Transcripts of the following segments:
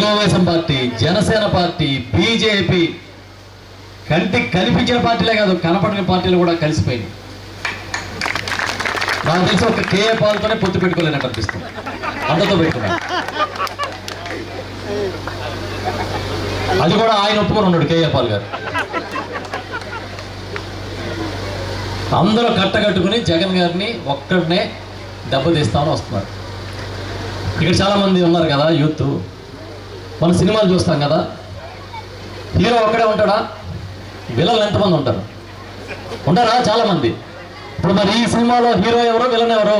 Telugu Desam party Janasena party BJP కంటికి కనిపించిన పార్టీలే కాదు కనపడిన పార్టీలు కూడా కలిసిపోయింది నాకు తెలిసి ఒక కేఏ పాలతోనే పొత్తు పెట్టుకోలేనట్టు అనిపిస్తుంది. అందరితో పెట్టుకున్నా అది కూడా ఆయన ఒప్పుకొని ఉన్నాడు కేఏ పాల్ గారు. అందరూ కట్టగట్టుకుని జగన్ గారిని ఒక్కడనే దెబ్బతీస్తామని వస్తున్నారు. ఇక్కడ చాలా మంది ఉన్నారు కదా యూత్. మన సినిమాలు చూస్తాం కదా. హీరో ఒక్కడే ఉంటాడా? విలన్లు ఎంతమంది ఉంటారు? ఉంటారా చాలా మంది ఇప్పుడు మరి ఈ సినిమాలో హీరో ఎవరు విలన్ ఎవరు?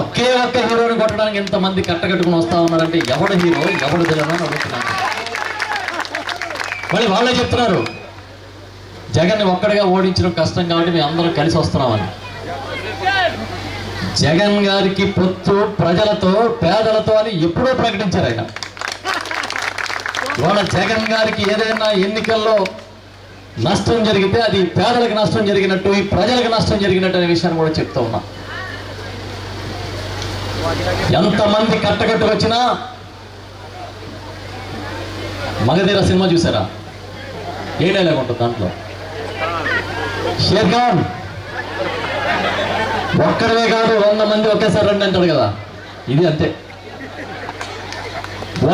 ఒకే ఒక్క హీరోని కొట్టడానికి ఇంతమంది కట్టకట్టుకుని వస్తా ఉన్నారంటే ఎవడు హీరో ఎవడు విలన్ అని అడుగుతున్నాను. మళ్ళీ వాళ్ళే చెప్తున్నారు జగన్ ఒక్కడిగా ఓడించడం కష్టం కాబట్టి మేము అందరం కలిసి వస్తున్నామని. జగన్ గారికి పొత్తు ప్రజలతో పేదలతో అని ఎప్పుడో ప్రకటించారు ఆయన. ఇవాళ జగన్ గారికి ఏదైనా ఎన్నికల్లో నష్టం జరిగితే అది పేదలకు నష్టం జరిగినట్టు ఈ ప్రజలకు నష్టం జరిగినట్టు అనే విషయాన్ని కూడా చెప్తా ఉన్నా. ఎంతమంది కట్టకట్టు వచ్చినా మగధీర సినిమా చూసారా? ఏ డైలాగ్ ఉంటుంది దాంట్లో? షేర్ఖాన్. ఖాన్ కాదు వంద మంది ఒకేసారి రండి అంటాడు కదా. ఇది అంతే.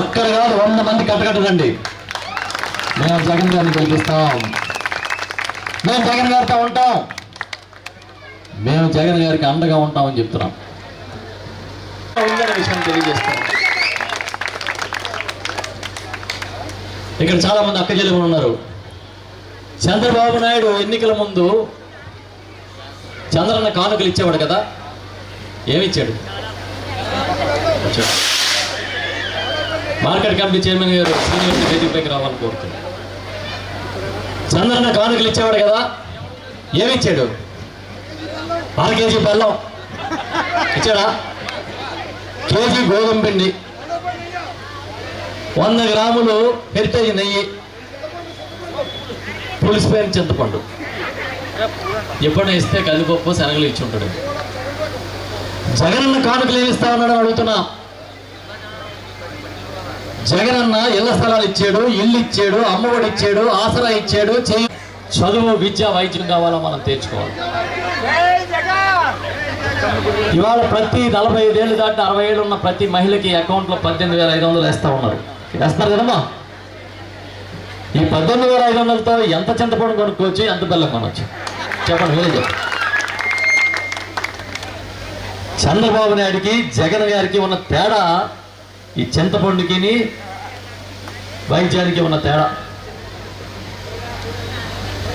ఒక్కరు కాదు వంద మంది కట్టకట్టదండి మేము జగన్ గారిని గెలిపిస్తాం. మేము జగన్ గారితో ఉంటాం. మేము జగన్ గారికి అండగా ఉంటామని చెప్తున్నాం. ఉందనే విషయం తెలియజేస్తాం ఇక్కడ చాలా మంది అక్క చెల్లెములు ఉన్నారు. చంద్రబాబు నాయుడు ఎన్నికల ముందు చంద్రన్న కానుకలు ఇచ్చేవాడు కదా? ఏమిచ్చాడు? మార్కెట్ కమిటీ చైర్మన్ గారు సీనియర్ వేదికపైకి రావాలని కోరుతున్నాను. చంద్రన్న కానుకలు ఇచ్చేవాడు కదా? ఏమిచ్చాడు? అర కేజీ బెల్లం. ఇచ్చాడా? కేజీ గోధుమ పిండి. వంద గ్రాములు హెరిటేజ్ నెయ్యి. పులిసిపోయిన చింతపండు. ఎప్పుడైనా ఇస్తే కందిపప్పు శనగలు ఇచ్చి ఉంటాడు. జగనన్న కానుకలు ఏమి ఇస్తా ఉన్నాడు అడుగుతున్నా. జగనన్న ఇళ్ళ స్థలాలు ఇచ్చాడు ఇల్లు ఇచ్చాడు అమ్మఒడి ఇచ్చాడు ఆసరా ఇచ్చాడు చదువు విద్య వైద్యం కావాలో మనం తెచ్చుకోవాలి. ఇవాళ ప్రతి నలభై ఐదేళ్ళు దాటి అరవై ఏళ్ళు ఉన్న ప్రతి మహిళకి అకౌంట్లో పద్దెనిమిది వేల ఐదు వందలు వేస్తా ఉన్నారు. వేస్తారు కదమ్మా? ఈ పద్దెనిమిది వేల ఐదు వందలతో ఎంత చింతపండు కొనుక్కోవచ్చు ఎంత బెల్లం కొనవచ్చు? చెప్పండి మీరే చెప్పండి. చంద్రబాబు నాయుడికి జగన్ గారికి ఉన్న తేడా ఈ చింతపండుకి వైద్యానికి ఉన్న తేడా.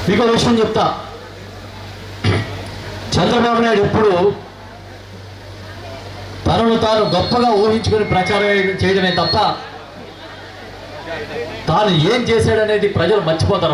మీకు విషయం చెప్తా. చంద్రబాబు నాయుడు ఎప్పుడు తనను తాను గొప్పగా ఊహించుకొని ప్రచారం చేయడమే తప్ప తాను ఏం చేశాడనేది ప్రజలు మర్చిపోతారు